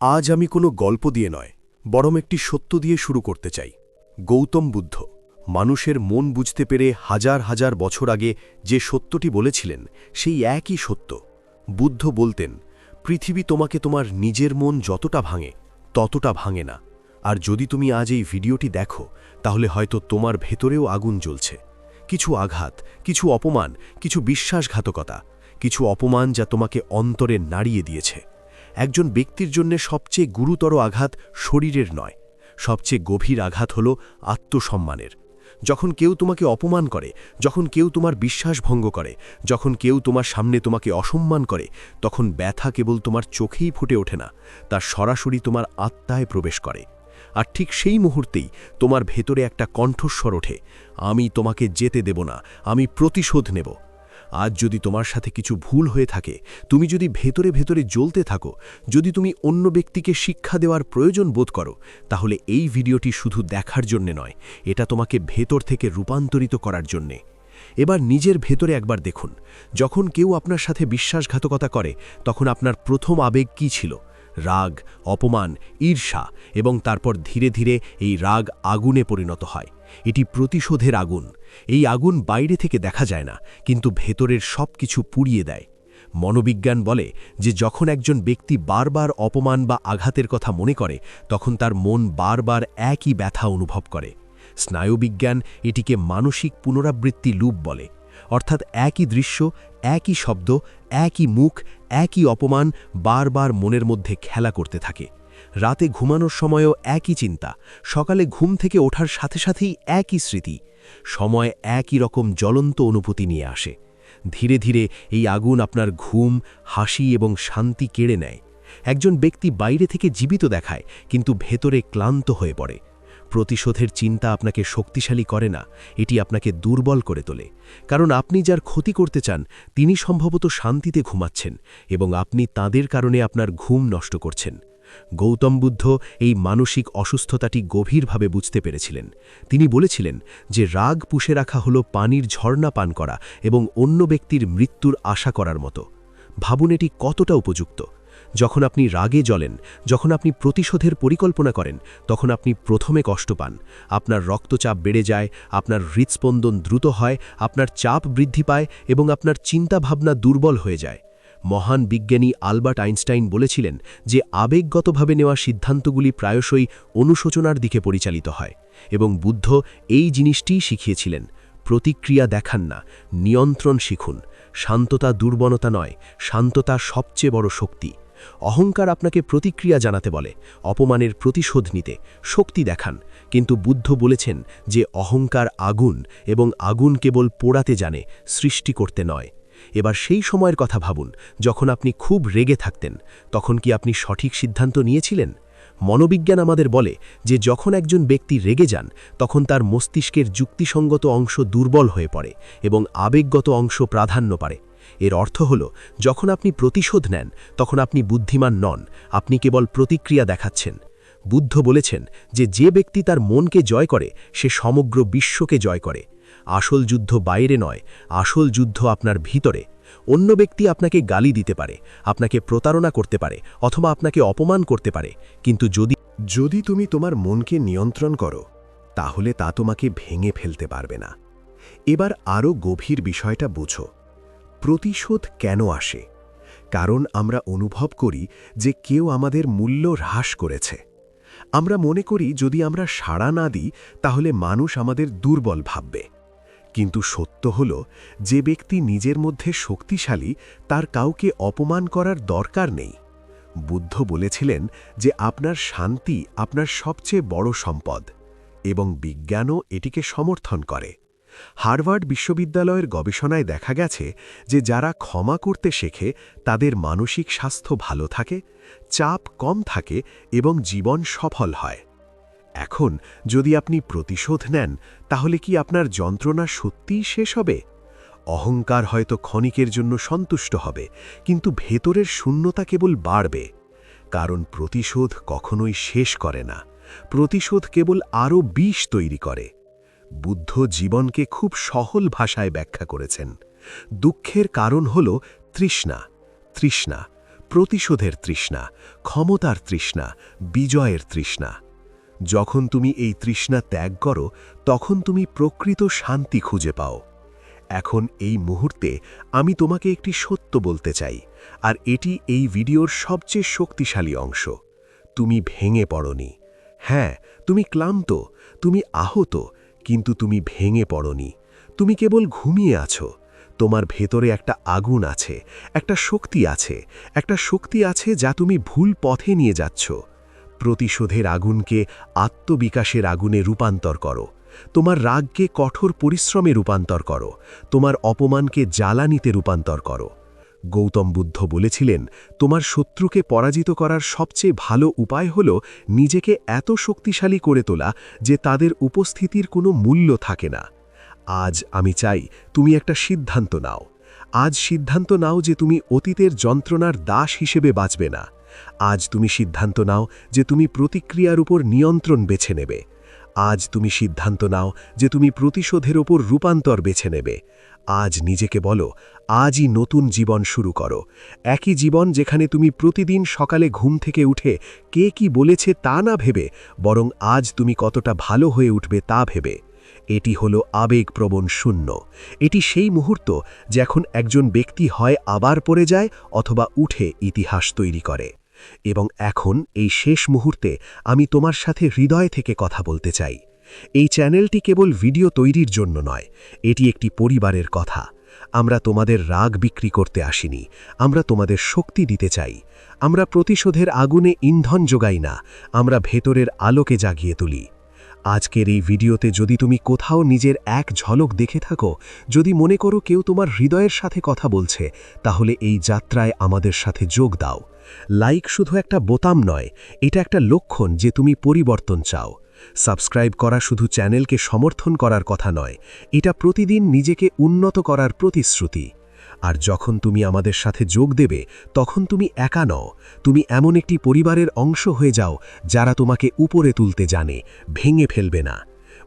আজ আমি কোনো গল্প দিয়ে নয়, বরং একটি সত্য দিয়ে শুরু করতে চাই। গৌতম বুদ্ধ, মানুষের মন বুঝতে পেরে হাজার হাজার বছর আগে যে সত্যটি বলেছিলেন, সেই একই সত্য। বুদ্ধ বলতেন, পৃথিবী তোমাকে তোমার নিজের মন যতটা ভাঙে, ততটা ভাঙে না। আর যদি তুমি আজ এই ভিডিওটি দেখো, তাহলে হয়তো তোমার ভেতরেও আগুন জ্বলছে। কিছু আঘাত, কিছু অপমান, কিছু বিশ্বাসঘাতকতা, কিছু অপমান যা তোমাকে অন্তরে নাড়িয়ে দিয়েছে। একজন ব্যক্তির জন্য সবচেয়ে গুরুতর আঘাত শরীরের নয়। সবচেয়ে গভীর আঘাত হল আত্মসম্মানের। যখন কেউ তোমাকে অপমান করে, যখন কেউ তোমার বিশ্বাস ভঙ্গ করে, যখন কেউ তোমার সামনে তোমাকে অসম্মান করে, তখন ব্যথা কেবল তোমার চোখেই ফুটে ওঠে না, তার সরাসরি তোমার আত্মায় প্রবেশ করে। আর ঠিক সেই মুহূর্তেই তোমার ভেতরে একটা কণ্ঠস্বর ওঠে, আমি তোমাকে যেতে দেব না, আমি প্রতিশোধ নেব। আজ যদি তোমার সাথে কিছু ভুল হয়ে থাকে, তুমি যদি ভেতরে ভেতরে জ্বলতে থাকো, যদি তুমি অন্য ব্যক্তিকে শিক্ষা দেওয়ার প্রয়োজন বোধ করো, তাহলে এই ভিডিওটি শুধু দেখার জন্যে নয়, এটা তোমাকে ভেতর থেকে রূপান্তরিত করার জন্যে। এবার নিজের ভেতরে একবার দেখুন, যখন কেউ আপনার সাথে বিশ্বাসঘাতকতা করে, তখন আপনার প্রথম আবেগ কি ছিল? রাগ, অপমান, ঈর্ষা, এবং তারপর ধীরে ধীরে এই রাগ আগুনে পরিণত হয়। এটি প্রতিশোধের আগুন। এই আগুন বাইরে থেকে দেখা যায় না, কিন্তু ভেতরের সব কিছু পুড়িয়ে দেয়। মনোবিজ্ঞান বলে যে যখন একজন ব্যক্তি বারবার অপমান বা আঘাতের কথা মনে করে, তখন তার মন বারবার একই ব্যথা অনুভব করে। স্নায়ুবিজ্ঞান এটিকে মানসিক পুনরাবৃত্তি লুপ বলে। অর্থাৎ একই দৃশ্য, একই শব্দ, একই মুখ, একই অপমান বারবার মনের মধ্যে খেলা করতে থাকে। রাতে ঘুমানোর সময়ও একই চিন্তা, সকালে ঘুম থেকে ওঠার সাথে সাথেই একই স্মৃতি। সময় একই রকম জ্বলন্ত অনুভূতি নিয়ে আসে। ধীরে ধীরে এই আগুন আপনার ঘুম, হাসি এবং শান্তি কেড়ে নেয়। একজন ব্যক্তি বাইরে থেকে জীবিত দেখায়, কিন্তু ভেতরে ক্লান্ত হয়ে পড়ে। প্রতিশোধের চিন্তা আপনাকে শক্তিশালী করে না, এটি আপনাকে দুর্বল করে তোলে। কারণ আপনি যার ক্ষতি করতে চান, তিনি সম্ভবত শান্তিতে ঘুমাচ্ছেন এবং আপনি তাদের কারণে আপনার ঘুম নষ্ট করছেন। গৌতম বুদ্ধ এই মানসিক অসুস্থতাটি গভীরভাবে বুঝতে পেরেছিলেন। তিনি বলেছিলেন যে রাগ পুষে রাখা হল পানির ঝর্ণা পান করা এবং অন্য ব্যক্তির মৃত্যুর আশা করার মতো। ভাবুন এটি কতটা উপযুক্ত। যখন আপনি রাগে জ্বলেন, যখন আপনি প্রতিশোধের পরিকল্পনা করেন, তখন আপনি প্রথমে কষ্ট পান। আপনার রক্তচাপ বেড়ে যায়, আপনার হৃৎস্পন্দন দ্রুত হয়, আপনার চাপ বৃদ্ধি পায় এবং আপনার চিন্তাভাবনা দুর্বল হয়ে যায়। মহান বিজ্ঞানী আলবার্ট আইনস্টাইন বলেছিলেন যে আবেগগতভাবে নেওয়া সিদ্ধান্তগুলি প্রায়শই অনুশোচনার দিকে পরিচালিত হয় এবং বুদ্ধ এই জিনিসটিই শিখিয়েছিলেন, প্রতিক্রিয়া দেখান না, নিয়ন্ত্রণ শিখুন, শান্ততা দুর্বলতা নয়, শান্ততা সবচেয়ে বড় শক্তি। অহংকার আপনাকে প্রতিক্রিয়া জানাতে বলে, অপমানের প্রতিশোধ নিতে, শক্তি দেখান। কিন্তু বুদ্ধ বলেছেন যে অহংকার আগুন এবং আগুন কেবল পোড়াতে জানে, সৃষ্টি করতে নয়। এবার সেই সময়ের কথা ভাবুন, যখন আপনি খুব রেগে থাকতেন, তখন কি আপনি সঠিক সিদ্ধান্ত নিয়েছিলেন? মনোবিজ্ঞান আমাদের বলে যে যখন একজন ব্যক্তি রেগে যান, তখন তার মস্তিষ্কের যুক্তিসঙ্গত অংশ দুর্বল হয়ে পড়ে এবং আবেগগত অংশ প্রাধান্য পারে। এর অর্থ হল, যখন আপনি প্রতিশোধ নেন, তখন আপনি বুদ্ধিমান নন, আপনি কেবল প্রতিক্রিয়া দেখাচ্ছেন। বুদ্ধ বলেছেন যে যে ব্যক্তি তার মনকে জয় করে, সে সমগ্র বিশ্বকে জয় করে। আসল যুদ্ধ বাইরে নয়, আসল যুদ্ধ আপনার ভিতরে। অন্য ব্যক্তি আপনাকে গালি দিতে পারে, আপনাকে প্রতারণা করতে পারে, অথবা আপনাকে অপমান করতে পারে, কিন্তু যদি যদি তুমি তোমার মনকে নিয়ন্ত্রণ করো, তাহলে তা তোমাকে ভেঙে ফেলতে পারবে না। এবার আরও গভীর বিষয়টা বুঝো। প্রতিশোধ কেন আসে? কারণ আমরা অনুভব করি যে কেউ আমাদের মূল্য হ্রাস করেছে। আমরা মনে করি যদি আমরা সাড়া না দিই, তাহলে মানুষ আমাদের দুর্বল ভাববে। কিন্তু সত্য হল, যে ব্যক্তি নিজের মধ্যে শক্তিশালী, তার কাউকে অপমান করার দরকার নেই। বুদ্ধ বলেছিলেন যে আপনার শান্তি আপনার সবচেয়ে বড় সম্পদ, এবং বিজ্ঞানও এটিকে সমর্থন করে। হার্ভার্ড বিশ্ববিদ্যালয়ের গবেষণায় দেখা গেছে যে যারা ক্ষমা করতে শেখে, তাদের মানসিক স্বাস্থ্য ভালো থাকে, চাপ কম থাকে, এবং জীবন সফল হয়। এখন যদি আপনি প্রতিশোধ নেন, তাহলে কি আপনার যন্ত্রণা সত্যিই শেষ হবে? অহংকার হয়তো ক্ষণিকের জন্য সন্তুষ্ট হবে, কিন্তু ভেতরের শূন্যতা কেবল বাড়বে। কারণ প্রতিশোধ কখনোই শেষ করে না। প্রতিশোধ কেবল আরও বিষ তৈরি করে। বুদ্ধ জীবনকে খুব সহল ভাষায় ব্যাখ্যা করেছেন। দুঃখের কারণ হল তৃষ্ণা তৃষ্ণা, প্রতিশোধের তৃষ্ণা, ক্ষমতার তৃষ্ণা, বিজয়ের তৃষ্ণা। যখন তুমি এই তৃষ্ণা ত্যাগ করো, তখন তুমি প্রকৃত শান্তি খুঁজে পাও। এখন এই মুহূর্তে আমি তোমাকে একটি সত্য বলতে চাই, আর এটি এই ভিডিওর সবচেয়ে শক্তিশালী অংশ। তুমি ভেঙে পড়নি। হ্যাঁ তুমি ক্লান্ত, তুমি আহত, কিন্তু তুমি ভেঙে পড়নি। তুমি কেবল ঘুমিয়ে আছো। তোমার ভেতরে একটা আগুন আছে, একটা শক্তি আছে, একটা শক্তি আছে যা তুমি ভুল পথে নিয়ে যাচ্ছ। প্রতিশোধের আগুনকে আত্মবিকাশের আগুনে রূপান্তর করো। তোমার রাগকে কঠোর পরিশ্রমে রূপান্তর করো। তোমার অপমানকে জ্বালানিতে রূপান্তর করো। গৌতম বুদ্ধ বলেছিলেন, তোমার শত্রুকে পরাজিত করার সবচেয়ে ভালো উপায় হল নিজেকে এত শক্তিশালী করে তোলা যে তাদের উপস্থিতির কোনো মূল্য থাকে না। আজ আমি চাই তুমি একটা সিদ্ধান্ত নাও। আজ সিদ্ধান্ত নাও যে তুমি অতীতের যন্ত্রণার দাস হিসেবে বাঁচবে না। আজ তুমি সিদ্ধান্ত নাও যে তুমি প্রতিক্রিয়ার উপর নিয়ন্ত্রণ বেছে নেবে। আজ তুমি সিদ্ধান্ত নাও যে তুমি প্রতিশোধের ওপর রূপান্তর বেছে নেবে। আজ নিজেকে বলো, আজই নতুন জীবন শুরু করো। একই জীবন যেখানে তুমি প্রতিদিন সকালে ঘুম থেকে উঠে কে কি বলেছে তা না ভেবে, বরং আজ তুমি কতটা ভালো হয়ে উঠবে তা ভেবে। এটি হল আবেগপ্রবণ শূন্য। এটি সেই মুহূর্ত যখন একজন ব্যক্তি হয় আবার পড়ে যায় অথবা উঠে ইতিহাস তৈরি করে। এবং এখন এই শেষ মুহূর্তে আমি তোমার সাথে হৃদয় থেকে কথা বলতে চাই। এই চ্যানেলটি কেবল ভিডিও তৈরির জন্য নয়, এটি একটি পরিবারের কথা। আমরা তোমাদের রাগ বিক্রি করতে আসিনি, আমরা তোমাদের শক্তি দিতে চাই। আমরা প্রতিশোধের আগুনে ইন্ধন যোগাই না, আমরা ভেতরের আলোকে জাগিয়ে তুলি। আজকের এই ভিডিওতে যদি তুমি কোথাও নিজের এক ঝলক দেখে থাকো, যদি মনে করো কেউ তোমার হৃদয়ের সাথে কথা বলছে, তাহলে এই যাত্রায় আমাদের সাথে যোগ দাও। লাইক শুধু একটা বোতাম নয়, এটা একটা লক্ষণ যে তুমি পরিবর্তন চাও। সাবস্ক্রাইব করা শুধু চ্যানেলকে সমর্থন করার কথা নয়, এটা প্রতিদিন নিজেকে উন্নত করার প্রতিশ্রুতি। আর যখন তুমি আমাদের সাথে যোগ দেবে, তখন তুমি একা নও। তুমি এমন একটি পরিবারের অংশ হয়ে যাও, যারা তোমাকে উপরে তুলতে জানে, ভেঙে ফেলবে না।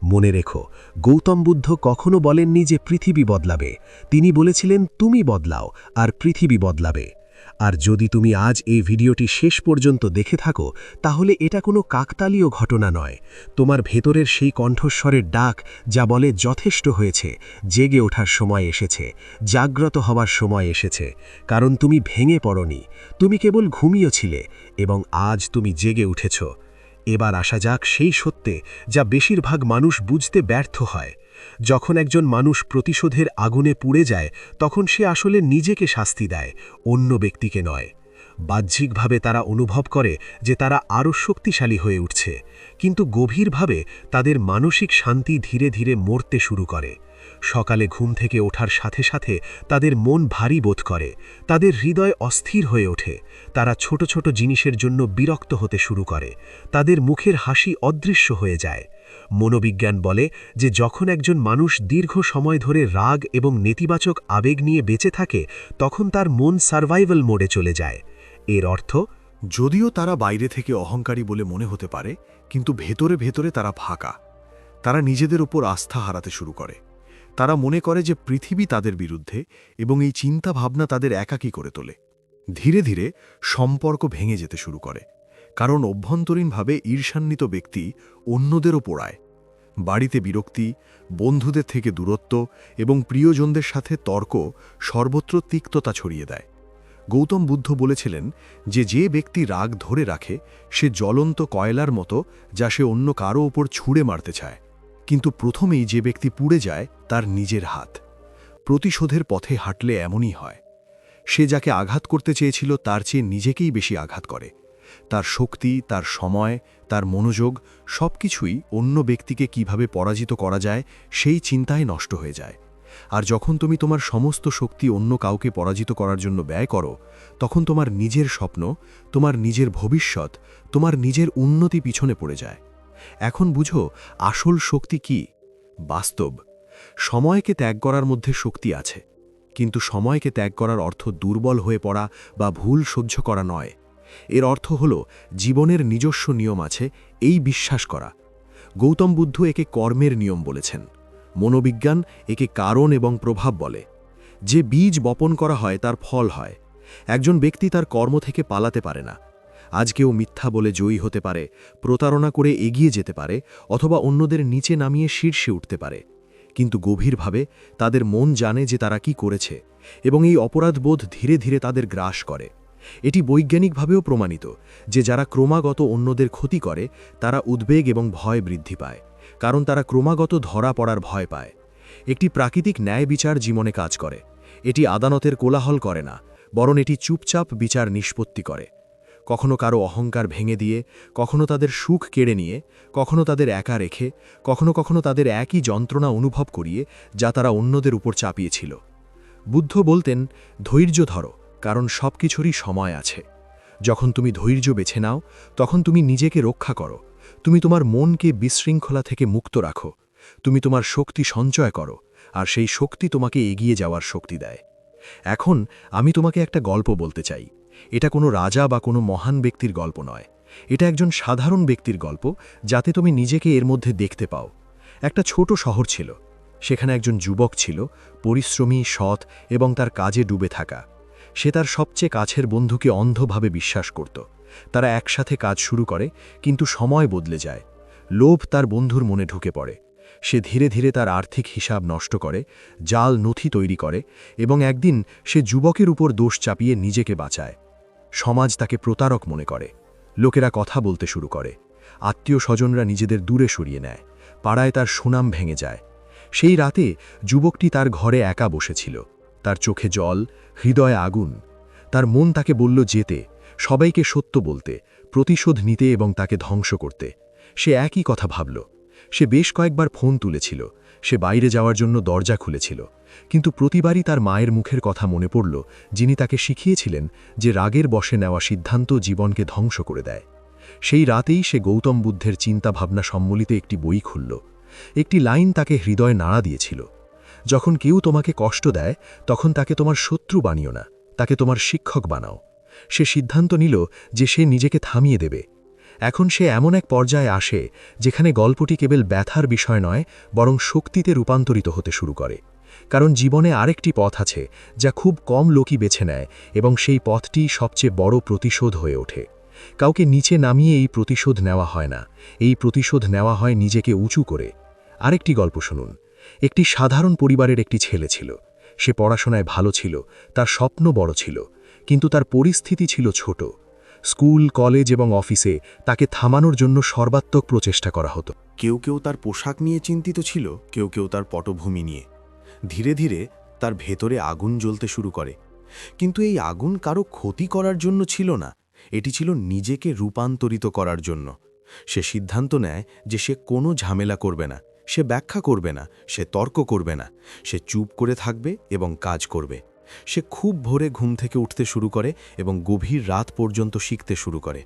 মনে রেখো, গৌতম বুদ্ধ কখনো বলেননি যে পৃথিবী বদলাবে। তিনি বলেছিলেন, তুমি বদলাও, আর পৃথিবী বদলাবে। আর যদি তুমি আজ এই ভিডিওটি শেষ পর্যন্ত দেখে থাকো, তাহলে এটা কোনো কাকতালীয় ঘটনা নয়। তোমার ভেতরের সেই কণ্ঠস্বরের ডাক যা বলে যথেষ্ট হয়েছে, জেগে ওঠার সময় এসেছে, জাগ্রত হওয়ার সময় এসেছে, কারণ তুমি ভেঙে পড়নি, তুমি কেবল ঘুমিয়েছিলে এবং আজ তুমি জেগে উঠেছ। এবার আসা যাক সেই সত্যে যা বেশিরভাগ মানুষ বুঝতে ব্যর্থ হয়। যখন একজন মানুষ প্রতিশোধের আগুনে পুড়ে যায়, তখন সে আসলে নিজেকে শাস্তি দেয়, অন্য ব্যক্তিকে নয়। বাহ্যিকভাবে তারা অনুভব করে যে তারা আরও শক্তিশালী হয়ে উঠছে, কিন্তু গভীরভাবে তাদের মানসিক শান্তি ধীরে ধীরে মরতে শুরু করে। সকালে ঘুম থেকে ওঠার সাথে সাথে তাদের মন ভারী বোধ করে, তাদের হৃদয় অস্থির হয়ে ওঠে, তারা ছোট ছোট জিনিসের জন্য বিরক্ত হতে শুরু করে, তাদের মুখের হাসি অদৃশ্য হয়ে যায়। মনোবিজ্ঞান বলে যে যখন একজন মানুষ দীর্ঘ সময় ধরে রাগ এবং নেতিবাচক আবেগ নিয়ে বেঁচে থাকে, তখন তার মন সার্ভাইভাল মোডে চলে যায়। এর অর্থ, যদিও তারা বাইরে থেকে অহংকারী বলে মনে হতে পারে, কিন্তু ভেতরে ভেতরে তারা ফাঁকা। তারা নিজেদের ওপর আস্থা হারাতে শুরু করে। তারা মনে করে যে পৃথিবী তাদের বিরুদ্ধে এবং এই চিন্তা ভাবনা তাদের একাকী করে তোলে। ধীরে ধীরে সম্পর্ক ভেঙে যেতে শুরু করে। কারণ অভ্যন্তরীণভাবে ঈর্ষান্বিত ব্যক্তি অন্যদেরও পোড়ায়। বাড়িতে বিরক্তি, বন্ধুদের থেকে দূরত্ব এবং প্রিয়জনদের সাথে তর্ক সর্বত্র তিক্ততা ছড়িয়ে দেয়। গৌতম বুদ্ধ বলেছিলেন যে যে ব্যক্তি রাগ ধরে রাখে, সে জ্বলন্ত কয়লার মতো যা সে অন্য কারও ওপর ছুঁড়ে মারতে চায়। কিন্তু প্রথমেই যে ব্যক্তি পুড়ে যায়, তার নিজের হাত। প্রতিশোধের পথে হাঁটলে এমনই হয়। সে যাকে আঘাত করতে চেয়েছিল, তার চেয়ে নিজেকেই বেশি আঘাত করে। তার শক্তি, তার সময়, তার মনোযোগ সব কিছুই অন্য ব্যক্তিকে কীভাবে পরাজিত করা যায় সেই চিন্তায় নষ্ট হয়ে যায়। আর যখন তুমি তোমার সমস্ত শক্তি অন্য কাউকে পরাজিত করার জন্য ব্যয় করো, তখন তোমার নিজের স্বপ্ন, তোমার নিজের ভবিষ্যৎ, তোমার নিজের উন্নতি পিছনে পড়ে যায়। এখন বুঝো, আসল শক্তি কি? বাস্তব। সময়কে ত্যাগ করার মধ্যে শক্তি আছে। কিন্তু সময়কে ত্যাগ করার অর্থ দুর্বল হয়ে পড়া বা ভুল সহ্য করা নয়। এর অর্থ হল, জীবনের নিজস্ব নিয়ম আছে, এই বিশ্বাস করা। গৌতম বুদ্ধ একে কর্মের নিয়ম বলেছেন। মনোবিজ্ঞান একে কারণ এবং প্রভাব বলে। যে বীজ বপন করা হয়, তার ফল হয়। একজন ব্যক্তি তার কর্ম থেকে পালাতে পারে না। আজ কেউ মিথ্যা বলে জয়ী হতে পারে, প্রতারণা করে এগিয়ে যেতে পারে, অথবা অন্যদের নিচে নামিয়ে শীর্ষে উঠতে পারে। কিন্তু গভীরভাবে তাদের মন জানে যে তারা কি করেছে, এবং এই অপরাধবোধ ধীরে ধীরে তাদের গ্রাস করে। এটি বৈজ্ঞানিকভাবেও প্রমাণিত যে যারা ক্রমাগত অন্যদের ক্ষতি করে, তারা উদ্বেগ এবং ভয় বৃদ্ধি পায়, কারণ তারা ক্রমাগত ধরা পড়ার ভয় পায়। একটি প্রাকৃতিক ন্যায় বিচার জীবনে কাজ করে, এটি আদালতের কোলাহল করে না, বরং এটি চুপচাপ বিচার নিষ্পত্তি করে। কখনো কারও অহংকার ভেঙে দিয়ে, কখনো তাদের সুখ কেড়ে নিয়ে, কখনো তাদের একা রেখে, কখনো কখনো তাদের একই যন্ত্রণা অনুভব করিয়ে, যা তারা অন্যদের উপর চাপিয়েছিল। বুদ্ধ বলতেন, ধৈর্য ধরো কারণ সব কিছুরই সময় আছে। যখন তুমি ধৈর্য বেছে নাও, তখন তুমি নিজেকে রক্ষা করো। তুমি তোমার মনকে বিশৃঙ্খলা থেকে মুক্ত রাখো। তুমি তোমার শক্তি সঞ্চয় করো, আর সেই শক্তি তোমাকে এগিয়ে যাওয়ার শক্তি দেয়। এখন আমি তোমাকে একটা গল্প বলতে চাই। এটা কোনো রাজা বা কোনো মহান ব্যক্তির গল্প নয়। এটা একজন সাধারণ ব্যক্তির গল্প, যাতে তুমি নিজেকে এর মধ্যে দেখতে পাও। একটা ছোট শহর ছিল। সেখানে একজন যুবক ছিল, পরিশ্রমী, সৎ এবং তার কাজে ডুবে থাকা। সে তার সবচেয়ে কাছের বন্ধুকে অন্ধভাবে বিশ্বাস করত। তারা একসাথে কাজ শুরু করে, কিন্তু সময় বদলে যায়। লোভ তার বন্ধুর মনে ঢুকে পড়ে। সে ধীরে ধীরে তার আর্থিক হিসাব নষ্ট করে, জাল নথি তৈরি করে এবং একদিন সে যুবকের উপর দোষ চাপিয়ে নিজেকে বাঁচায়। সমাজ তাকে প্রতারক মনে করে। লোকেরা কথা বলতে শুরু করে। আত্মীয় স্বজনরা নিজেদের দূরে সরিয়ে নেয়। পাড়ায় তার সুনাম ভেঙে যায়। সেই রাতে যুবকটি তার ঘরে একা বসেছিল। তার চোখে জল, হৃদয়ে আগুন। তার মন তাকে বলল যেতে, সবাইকে সত্য বলতে, প্রতিশোধ নিতে এবং তাকে ধ্বংস করতে। সে একই কথা ভাবল। সে বেশ কয়েকবার ফোন তুলেছিল। সে বাইরে যাওয়ার জন্য দরজা খুলেছিল। কিন্তু প্রতিবারই তার মায়ের মুখের কথা মনে পড়ল, যিনি তাকে শিখিয়েছিলেন যে রাগের বসে নেওয়া সিদ্ধান্ত জীবনকে ধ্বংস করে দেয়। সেই রাতেই সে গৌতম বুদ্ধের চিন্তাভাবনা সম্মিলিত একটি বই খুলল। একটি লাইন তাকে হৃদয় নাড়া দিয়েছিল। যখন কেউ তোমাকে কষ্ট দেয়, তখন তাকে তোমার শত্রু বানিও না, তাকে তোমার শিক্ষক বানাও। সে সিদ্ধান্ত নিল যে সে নিজেকে থামিয়ে দেবে। এখন সে এমন এক পর্যায়ে আসে, যেখানে গল্পটি কেবল ব্যথার বিষয় নয়, বরং শক্তিতে রূপান্তরিত হতে শুরু করে। কারণ জীবনে আরেকটি পথ আছে, যা খুব কম লোকই বেছে নেয়, এবং সেই পথটি সবচেয়ে বড় প্রতিশোধ হয়ে ওঠে। কাউকে নিচে নামিয়ে এই প্রতিশোধ নেওয়া হয় না, এই প্রতিশোধ নেওয়া হয় নিজেকে উঁচু করে। আরেকটি গল্প শুনুন। একটি সাধারণ পরিবারের একটি ছেলে ছিল। সে পড়াশোনায় ভালো ছিল, তার স্বপ্ন বড় ছিল, কিন্তু তার পরিস্থিতি ছিল ছোট। স্কুল, কলেজ এবং অফিসে তাকে থামানোর জন্য সর্বাত্মক প্রচেষ্টা করা হতো। কেউ কেউ তার পোশাক নিয়ে চিন্তিত ছিল, কেউ কেউ তার পটভূমি নিয়ে। ধীরে ধীরে তার ভেতরে আগুন জ্বলতে শুরু করে। কিন্তু এই আগুন কারও ক্ষতি করার জন্য ছিল না, এটি ছিল নিজেকে রূপান্তরিত করার জন্য। সে সিদ্ধান্ত নেয় যে সে কোনো ঝামেলা করবে না। সে ব্যাখ্যা করবে না, সে তর্ক করবে না, সে চুপ করে থাকবে এবং কাজ করবে। সে খুব ভোরে ঘুম থেকে উঠতে শুরু করে এবং গভীর রাত পর্যন্ত শিখতে শুরু করে।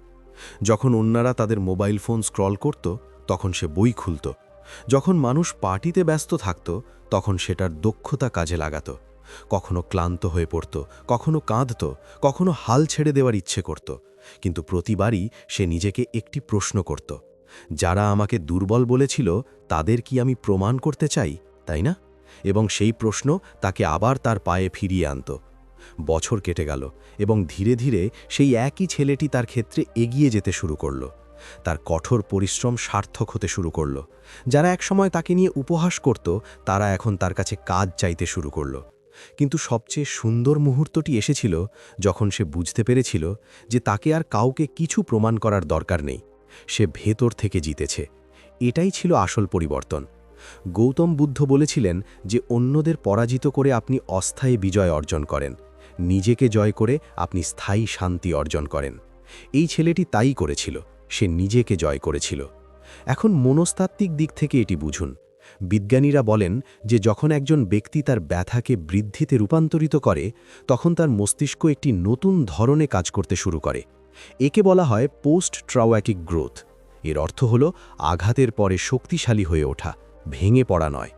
যখন অন্যরা তাদের মোবাইল ফোন স্ক্রল করত, তখন সে বই খুলত। যখন মানুষ পার্টিতে ব্যস্ত থাকত, তখন সেটার দক্ষতা কাজে লাগাত। কখনো ক্লান্ত হয়ে পড়ত, কখনো কাঁদত, কখনো হাল ছেড়ে দেওয়ার ইচ্ছে করত। কিন্তু প্রতিবারই সে নিজেকে একটি প্রশ্ন করত। যারা আমাকে দুর্বল বলেছিল, তাদের কি আমি প্রমাণ করতে চাই, তাই না? এবং সেই প্রশ্ন তাকে আবার তার পায়ে ফিরিয়ে আনত। বছর কেটে গেল, এবং ধীরে ধীরে সেই একই ছেলেটি তার ক্ষেত্রে এগিয়ে যেতে শুরু করল। তার কঠোর পরিশ্রম সার্থক হতে শুরু করল। যারা একসময় তাকে নিয়ে উপহাস করত, তারা এখন তার কাছে কাজ চাইতে শুরু করল। কিন্তু সবচেয়ে সুন্দর মুহূর্তটি এসেছিল যখন সে বুঝতে পেরেছিল যে তাকে আর কাউকে কিছু প্রমাণ করার দরকার নেই। সে ভেতর থেকে জিতেছে। এটাই ছিল আসল পরিবর্তন। গৌতম বুদ্ধ বলেছিলেন যে, অন্যদের পরাজিত করে আপনি অস্থায়ী বিজয় অর্জন করেন। নিজেকে জয় করে আপনি স্থায়ী শান্তি অর্জন করেন। এই ছেলেটি তাই করেছিল, সে নিজেকে জয় করেছিল। এখন মনস্তাত্ত্বিক দিক থেকে এটি বুঝুন। বিজ্ঞানীরা বলেন যে, যখন একজন ব্যক্তি তার ব্যথাকে বৃদ্ধিতে রূপান্তরিত করে, তখন তার মস্তিষ্ক একটি নতুন ধরনে কাজ করতে শুরু করে। একে বলা হয় পোস্ট ট্রাওয়াটিক গ্রোথ। এর অর্থ হল আঘাতের পরে শক্তিশালী হয়ে ওঠা, ভেঙে পড়া নয়।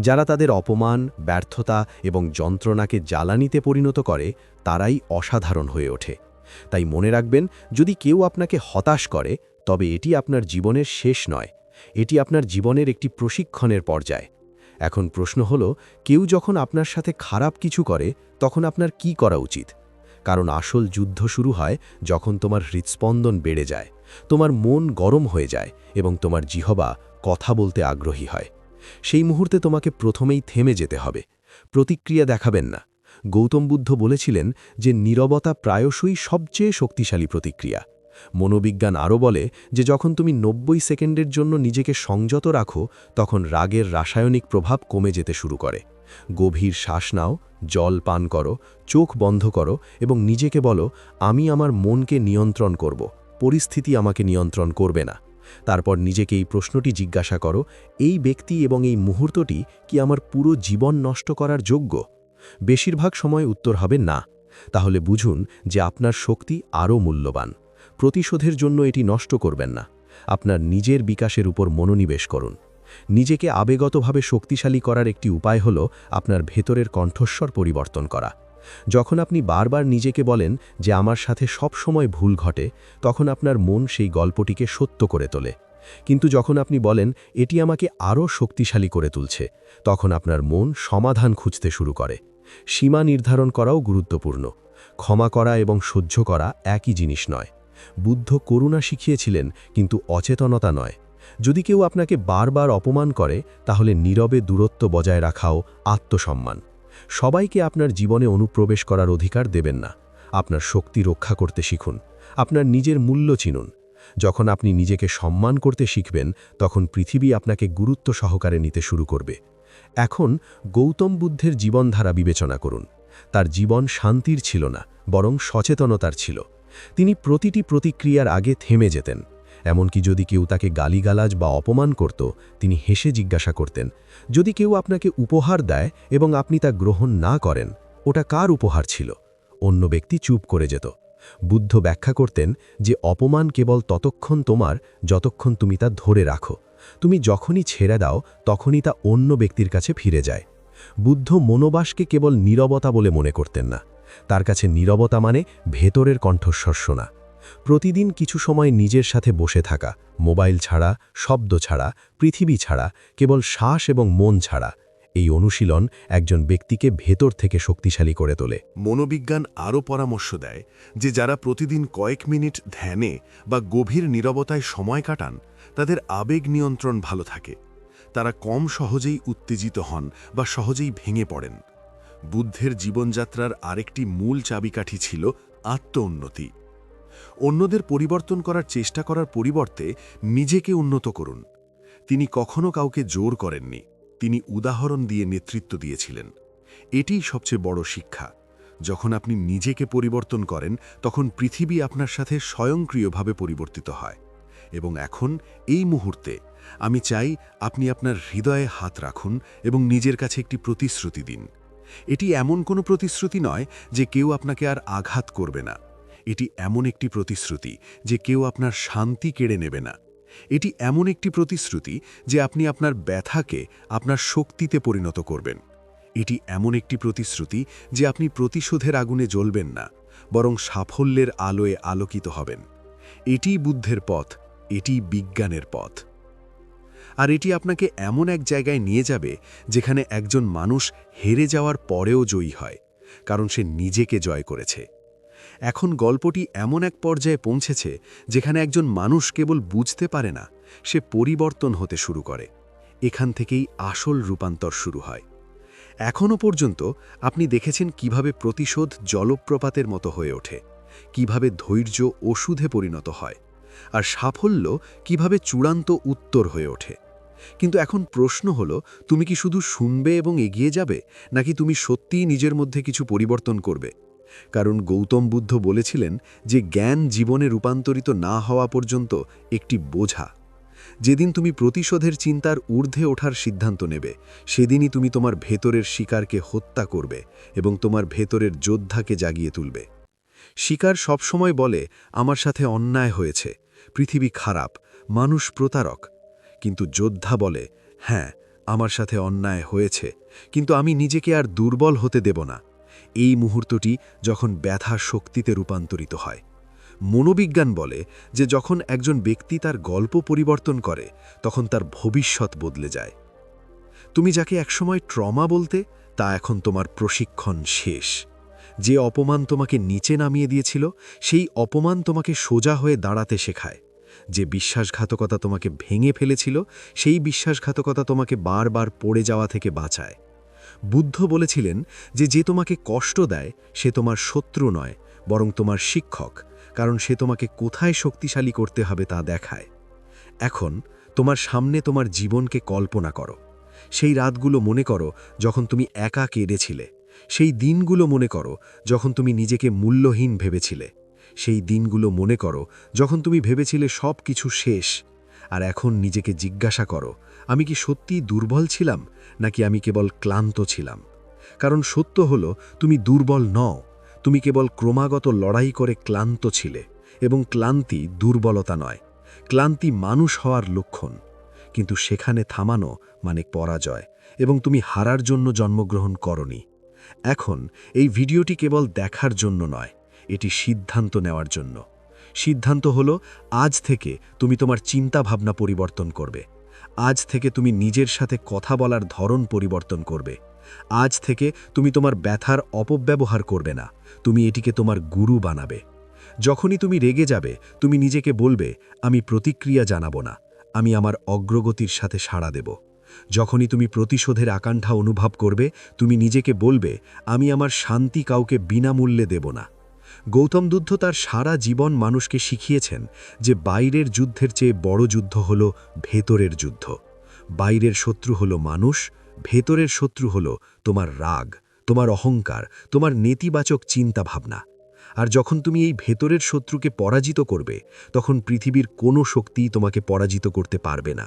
যারা তাদের অপমান, ব্যর্থতা এবং যন্ত্রণাকে জ্বালানিতে পরিণত করে, তারাই অসাধারণ হয়ে ওঠে। তাই মনে রাখবেন, যদি কেউ আপনাকে হতাশ করে, তবে এটি আপনার জীবনের শেষ নয়। এটি আপনার জীবনের একটি প্রশিক্ষণের পর্যায়। এখন প্রশ্ন হল, কেউ যখন আপনার সাথে খারাপ কিছু করে, তখন আপনার কি করা উচিত? কারণ আসল যুদ্ধ শুরু হয় যখন তোমার হৃৎস্পন্দন বেড়ে যায়, তোমার মন গরম হয়ে যায় এবং তোমার জিহবা কথা বলতে আগ্রহী হয়। সেই মুহূর্তে তোমাকে প্রথমেই থেমে যেতে হবে, প্রতিক্রিয়া দেখাবেন না। গৌতম বুদ্ধ বলেছিলেন যে নীরবতা প্রায়শই সবচেয়ে শক্তিশালী প্রতিক্রিয়া। মনোবিজ্ঞান আরও বলে যে যখন তুমি নব্বই সেকেন্ডের জন্য নিজেকে সংযত রাখো, তখন রাগের রাসায়নিক প্রভাব কমে যেতে শুরু করে। গভীর শ্বাস নাও, জল পান করো, চোখ বন্ধ করো এবং নিজেকে বলো, আমি আমার মনকে নিয়ন্ত্রণ করব, পরিস্থিতি আমাকে নিয়ন্ত্রণ করবে না। তারপর নিজেকে এই প্রশ্নটি জিজ্ঞাসা করো, এই ব্যক্তি এবং এই মুহূর্তটি কি আমার পুরো জীবন নষ্ট করার যোগ্য? বেশিরভাগ সময় উত্তর হবে না। তাহলে বুঝুন যে আপনার শক্তি আরও মূল্যবান। প্রতিশোধের জন্য এটি নষ্ট করবেন না। আপনার নিজের বিকাশের উপর মনোনিবেশ করুন। নিজেকে আবেগতভাবে শক্তিশালী করার একটি উপায় হল আপনার ভেতরের কণ্ঠস্বর পরিবর্তন করা। যখন আপনি বারবার নিজেকে বলেন যে আমার সাথে সব সময় ভুল ঘটে, তখন আপনার মন সেই গল্পটিকে সত্য করে তোলে। কিন্তু যখন আপনি বলেন, এটি আমাকে আরও শক্তিশালী করে তুলছে তখন আপনার মন সমাধান খুঁজতে শুরু করে। সীমা নির্ধারণ করাও গুরুত্বপূর্ণ। ক্ষমা করা এবং সহ্য করা একই জিনিস নয়। বুদ্ধ করুণা শিখিয়েছিলেন, কিন্তু অচেতনতা নয়। যদি কেউ আপনাকে বারবার অপমান করে, তাহলে নীরবে দূরত্ব বজায় রাখাও আত্মসম্মান। সবাইকে আপনার জীবনে অনুপ্রবেশ করার অধিকার দেবেন না। আপনার শক্তি রক্ষা করতে শিখুন। আপনার নিজের মূল্য চিনুন। যখন আপনি নিজেকে সম্মান করতে শিখবেন, তখন পৃথিবী আপনাকে গুরুত্ব সহকারে নিতে শুরু করবে। এখন গৌতম বুদ্ধের জীবনধারা বিবেচনা করুন। তার জীবন শান্তির ছিল না, বরং সচেতনতার ছিল। তিনি প্রতিটি প্রতিক্রিয়ার আগে থেমে যেতেন। এমনকি যদি কেউ তাকে গালিগালাজ বা অপমান করত, তিনি হেসে জিজ্ঞাসা করতেন, যদি কেউ আপনাকে উপহার দেয় এবং আপনি তা গ্রহণ না করেন, ওটা কার উপহার ছিল? অন্য ব্যক্তি চুপ করে যেত। বুদ্ধ ব্যাখ্যা করতেন যে অপমান কেবল ততক্ষণ তোমার যতক্ষণ তুমি তা ধরে রাখো। তুমি যখনই ছেড়ে দাও, তখনই তা অন্য ব্যক্তির কাছে ফিরে যায়। বুদ্ধ মনোবাসকে কেবল নীরবতা বলে মনে করতেন না। তার কাছে নীরবতা মানে ভেতরের কণ্ঠস্বর শোনা। প্রতিদিন কিছু সময় নিজের সাথে বসে থাকা, মোবাইল ছাড়া, শব্দ ছাড়া, পৃথিবী ছাড়া, কেবল শ্বাস এবং মন ছাড়া, এই অনুশীলন একজন ব্যক্তিকে ভেতর থেকে শক্তিশালী করে তোলে। মনোবিজ্ঞান আরও পরামর্শ দেয় যে যারা প্রতিদিন কয়েক মিনিট ধ্যানে বা গভীর নীরবতায় সময় কাটান, তাদের আবেগ নিয়ন্ত্রণ ভালো থাকে। তারা কম সহজেই উত্তেজিত হন বা সহজেই ভেঙে পড়েন। বুদ্ধের জীবনযাত্রার আরেকটি মূল চাবিকাঠি ছিল আত্ম উন্নতি অন্যদের পরিবর্তন করার চেষ্টা করার পরিবর্তে নিজেকে উন্নত করুন। তিনি কখনো কাউকে জোর করেননি। তিনি উদাহরণ দিয়ে নেতৃত্ব দিয়েছিলেন। এটিই সবচেয়ে বড় শিক্ষা। যখন আপনি নিজেকে পরিবর্তন করেন, তখন পৃথিবী আপনার সাথে স্বয়ংক্রিয়ভাবে পরিবর্তিত হয়। এবং এখন, এই মুহূর্তে, আমি চাই আপনি আপনার হৃদয়ে হাত রাখুন এবং নিজের কাছে একটি প্রতিশ্রুতি দিন। এটি এমন কোনো প্রতিশ্রুতি নয় যে কেউ আপনাকে আর আঘাত করবে না। এটি এমন একটি প্রতিশ্রুতি যে কেউ আপনার শান্তি কেড়ে নেবে না। এটি এমন একটি প্রতিশ্রুতি যে আপনি আপনার ব্যথাকে আপনার শক্তিতে পরিণত করবেন। এটি এমন একটি প্রতিশ্রুতি যে আপনি প্রতিশোধের আগুনে জ্বলবেন না, বরং সাফল্যের আলোয় আলোকিত হবেন। এটিই বুদ্ধের পথ, এটি বিজ্ঞানের পথ। আর এটি আপনাকে এমন এক জায়গায় নিয়ে যাবে যেখানে একজন মানুষ হেরে যাওয়ার পরেও জয়ী হয়, কারণ সে নিজেকে জয় করেছে। এখন গল্পটি এমন এক পর্যায়ে পৌঁছেছে যেখানে একজন মানুষ কেবল বুঝতে পারে না, সে পরিবর্তন হতে শুরু করে। এখান থেকেই আসল রূপান্তর শুরু হয়। এখনও পর্যন্ত আপনি দেখেছেন কীভাবে প্রতিশোধ জলপ্রপাতের মতো হয়ে ওঠে, কীভাবে ধৈর্য ওষুধে পরিণত হয়, আর সাফল্য কীভাবে চূড়ান্ত উত্তর হয়ে ওঠে। কিন্তু এখন প্রশ্ন হলো, তুমি কি শুধু শুনবে এবং এগিয়ে যাবে, নাকি তুমি সত্যিই নিজের মধ্যে কিছু পরিবর্তন করবে? কারণ গৌতম বুদ্ধ বলেছিলেন যে জ্ঞান জীবনে রূপান্তরিত না হওয়া পর্যন্ত একটি বোঝা। যেদিন তুমি প্রতিশোধের চিন্তার ঊর্ধ্বে ওঠার সিদ্ধান্ত নেবে, সেদিনই তুমি তোমার ভেতরের শিকারকে হত্যা করবে এবং তোমার ভেতরের যোদ্ধাকে জাগিয়ে তুলবে। শিকার সবসময় বলে, আমার সাথে অন্যায় হয়েছে, পৃথিবী খারাপ, মানুষ প্রতারক। কিন্তু যোদ্ধা বলে হ্যাঁ আমার সাথে অন্যায় হয়েছে, কিন্তু আমি নিজেকে আর দুর্বল হতে দেব না। এই মুহূর্তটি যখন ব্যথা শক্তিতে রূপান্তরিত হয়। মনোবিজ্ঞান বলে যে যখন একজন ব্যক্তি তার গল্প পরিবর্তন করে, তখন তার ভবিষ্যৎ বদলে যায়। তুমি যাকে একসময় ট্রমা বলতে, তা এখন তোমার প্রশিক্ষণ শেষ। যে অপমান তোমাকে নিচে নামিয়ে দিয়েছিল, সেই অপমান তোমাকে সোজা হয়ে দাঁড়াতে শেখায়। যে বিশ্বাসঘাতকতা তোমাকে ভেঙে ফেলেছিল, সেই বিশ্বাসঘাতকতা তোমাকে বারবার পড়ে যাওয়া থেকে বাঁচায়। বুদ্ধ বলেছিলেন যে যে তোমাকে কষ্ট দেয়, সে তোমার শত্রু নয়, বরং তোমার শিক্ষক, কারণ সে তোমাকে কোথায় শক্তিশালী করতে হবে তা দেখায়। এখন, তোমার সামনে তোমার জীবনকে কল্পনা করো। সেই রাতগুলো মনে করো যখন তুমি একা কেঁদেছিলে। সেই দিনগুলো মনে করো যখন তুমি নিজেকে মূল্যহীন ভেবেছিলে। সেই দিনগুলো মনে করো যখন তুমি ভেবেছিলে সব কিছু শেষ। আর এখন নিজেকে জিজ্ঞাসা করো, আমি কি সত্যিই দুর্বল ছিলাম? নাকি আমি কেবল ক্লান্ত ছিলাম? কারণ সত্য হলো, তুমি দুর্বল নও। তুমি কেবল ক্রমাগত লড়াই করে ক্লান্ত ছিলে, এবং ক্লান্তি দুর্বলতা নয়। ক্লান্তি মানুষ হওয়ার লক্ষণ। কিন্তু সেখানে থামানো মানে পরাজয়, এবং তুমি হারার জন্য জন্মগ্রহণ করনি। এখন, এই ভিডিওটি কেবল দেখার জন্য নয়, এটি সিদ্ধান্ত নেওয়ার জন্য। সিদ্ধান্ত হলো, আজ থেকে তুমি তোমার চিন্তা ভাবনা পরিবর্তন করবে। আজ থেকে তুমি নিজের সাথে কথা বলার ধরন পরিবর্তন করবে। আজ থেকে তুমি তোমার ব্যথার অপব্যবহার করবে না। তুমি এটিকে তোমার গুরু বানাবে। যখনই তুমি রেগে যাবে, তুমি নিজেকে বলবে, আমি প্রতিক্রিয়া জানাব না। আমি আমার অগ্রগতির সাথে সাড়া দেব। যখনই তুমি প্রতিশোধের আকাঙ্ক্ষা অনুভব করবে, তুমি নিজেকে বলবে, আমি আমার শান্তি কাউকে বিনামূল্যে দেব না। গৌতম বুদ্ধ তার সারা জীবন মানুষকে শিখিয়েছেন যে বাইরের যুদ্ধের চেয়ে বড় যুদ্ধ হল ভেতরের যুদ্ধ। বাইরের শত্রু হল মানুষ, ভেতরের শত্রু হল তোমার রাগ, তোমার অহংকার, তোমার নেতিবাচক চিন্তা ভাবনা আর যখন তুমি এই ভেতরের শত্রুকে পরাজিত করবে, তখন পৃথিবীর কোনো শক্তিই তোমাকে পরাজিত করতে পারবে না।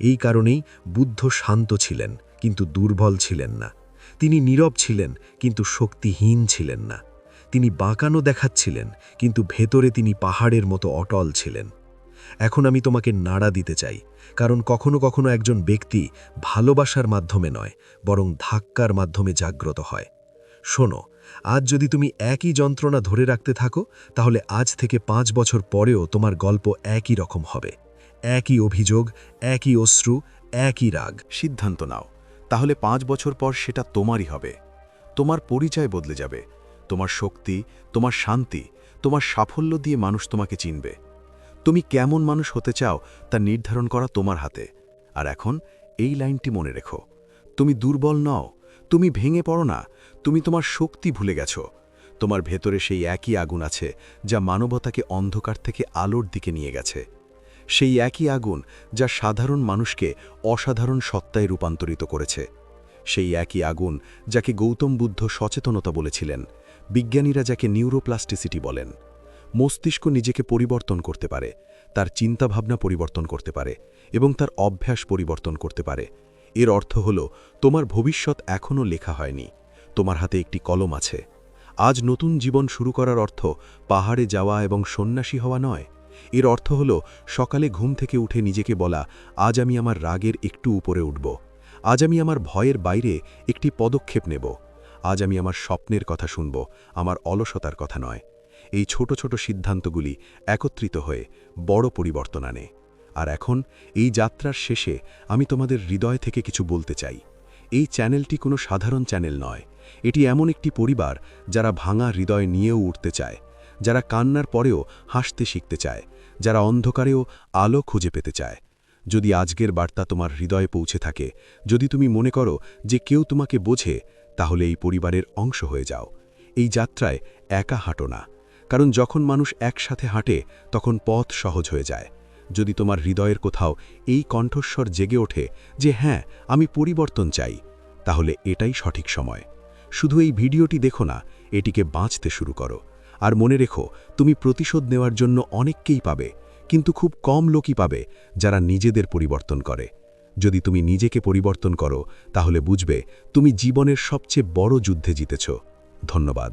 এই কারণেই বুদ্ধ শান্ত ছিলেন, কিন্তু দুর্বল ছিলেন না। তিনি নীরব ছিলেন, কিন্তু শক্তিহীন ছিলেন না। তিনি বাঁকানো দেখাচ্ছিলেন, কিন্তু ভেতরে তিনি পাহাড়ের মতো অটল ছিলেন। এখন আমি তোমাকে নাড়া দিতে চাই, কারণ কখনো কখনো একজন ব্যক্তি ভালোবাসার মাধ্যমে নয়, বরং ধাক্কার মাধ্যমে জাগ্রত হয়। শোনো, আজ যদি তুমি একই যন্ত্রণা ধরে রাখতে থাকো, তাহলে আজ থেকে পাঁচ বছর পরেও তোমার গল্প একই রকম হবে। একই অভিযোগ, একই অশ্রু, একই রাগ। সিদ্ধান্ত নাও, তাহলে পাঁচ বছর পর সেটা তোমারই হবে। তোমার পরিচয় বদলে যাবে। তোমার শক্তি, তোমার শান্তি, তোমার সাফল্য দিয়ে মানুষ তোমাকে চিনবে। তুমি কেমন মানুষ হতে চাও তা নির্ধারণ করা তোমার হাতে। আর এখন এই লাইনটি মনে রেখো। তুমি দুর্বল নও, তুমি ভেঙে পড়ো না, তুমি তোমার শক্তি ভুলে গেছো। তোমার ভেতরে সেই একই আগুন আছে যা মানবতাকে অন্ধকার থেকে আলোর দিকে নিয়ে গেছে। সেই একই আগুন যা সাধারণ মানুষকে অসাধারণ সত্তায় রূপান্তরিত করেছে। সেই একই আগুন যাকে গৌতম বুদ্ধ সচেতনতা বলেছিলেন, বিজ্ঞানীরা যাকে নিউরোপ্লাস্টিসিটি বলেন। মস্তিষ্ক নিজেকে পরিবর্তন করতে পারে, তার চিন্তাভাবনা পরিবর্তন করতে পারে এবং তার অভ্যাস পরিবর্তন করতে পারে। এর অর্থ হল, তোমার ভবিষ্যৎ এখনও লেখা হয়নি, তোমার হাতে একটি কলম আছে। আজ নতুন জীবন শুরু করার অর্থ পাহাড়ে যাওয়া এবং সন্ন্যাসী হওয়া নয়। এর অর্থ হল, সকালে ঘুম থেকে উঠে নিজেকে বলা, আজ আমি আমার রাগের একটু উপরে উঠব। আজ আমি আমার ভয়ের বাইরে একটি পদক্ষেপ নেব। আজ আমি আমার স্বপ্নের কথা শুনব, আমার অলসতার কথা নয়। এই ছোট ছোট সিদ্ধান্তগুলি একত্রিত হয়ে বড় পরিবর্তন আনে। আর এখন, এই যাত্রার শেষে আমি তোমাদের হৃদয় থেকে কিছু বলতে চাই। এই চ্যানেলটি কোনো সাধারণ চ্যানেল নয়। এটি এমন একটি পরিবার যারা ভাঙা হৃদয় নিয়েও উঠতে চায়, যারা কান্নার পরেও হাসতে শিখতে চায়, যারা অন্ধকারেও আলো খুঁজে পেতে চায়। যদি আজকের বার্তা তোমার হৃদয়ে পৌঁছে থাকে, যদি তুমি মনে করো যে কেউ তোমাকে বোঝে, তাহলে এই পরিবারের অংশ হয়ে যাও। এই যাত্রায় একা হাঁটো না, কারণ যখন মানুষ একসাথে হাঁটে, তখন পথ সহজ হয়ে যায়। যদি তোমার হৃদয়ের কোথাও এই কণ্ঠস্বর জেগে ওঠে যে হ্যাঁ আমি পরিবর্তন চাই, তাহলে এটাই সঠিক সময়। শুধু এই ভিডিওটি দেখো না, এটিকে বাঁচতে শুরু করো। আর মনে রেখো, তুমি প্রতিশোধ নেওয়ার জন্য অনেককেই পাবে। কিন্তু খুব কম লোকই পাবে যারা নিজেদের পরিবর্তন করে। যদি তুমি নিজেকে পরিবর্তন করো, তাহলে বুঝবে তুমি জীবনের সবচেয়ে বড় যুদ্ধে জিতেছ। ধন্যবাদ।